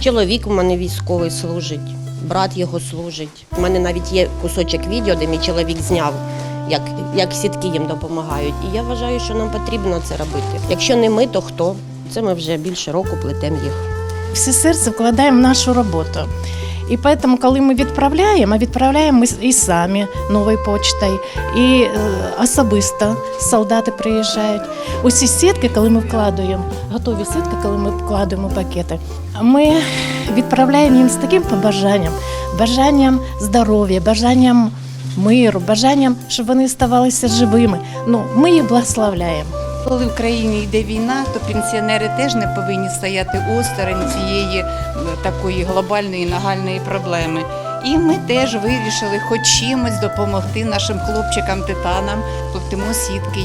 Чоловік у мене військовий служить, брат його служить. У мене навіть є кусочок відео, де мій чоловік зняв, як, як сітки їм допомагають. І я вважаю, що нам потрібно це робити. Якщо не ми, то хто? Це ми вже більше року плетемо їх. все серце вкладаємо в нашу роботу. І тому, коли ми відправляємо, а відправляємо ми і самі новою почтою, і е, особисто солдати приїжджають. Усі сітки, коли ми вкладаємо, готові сітки, коли ми вкладаємо пакети, ми відправляємо їм з таким побажанням, бажанням здоров'я, бажанням миру, бажанням, щоб вони ставалися живими. Ну, ми їх благословляємо. Коли в країні йде війна, то пенсіонери теж не повинні стояти осторонь цієї е, такої глобальної нагальної проблеми. І ми теж вирішили хоч чимось допомогти нашим хлопчикам титанам, плетемо сітки.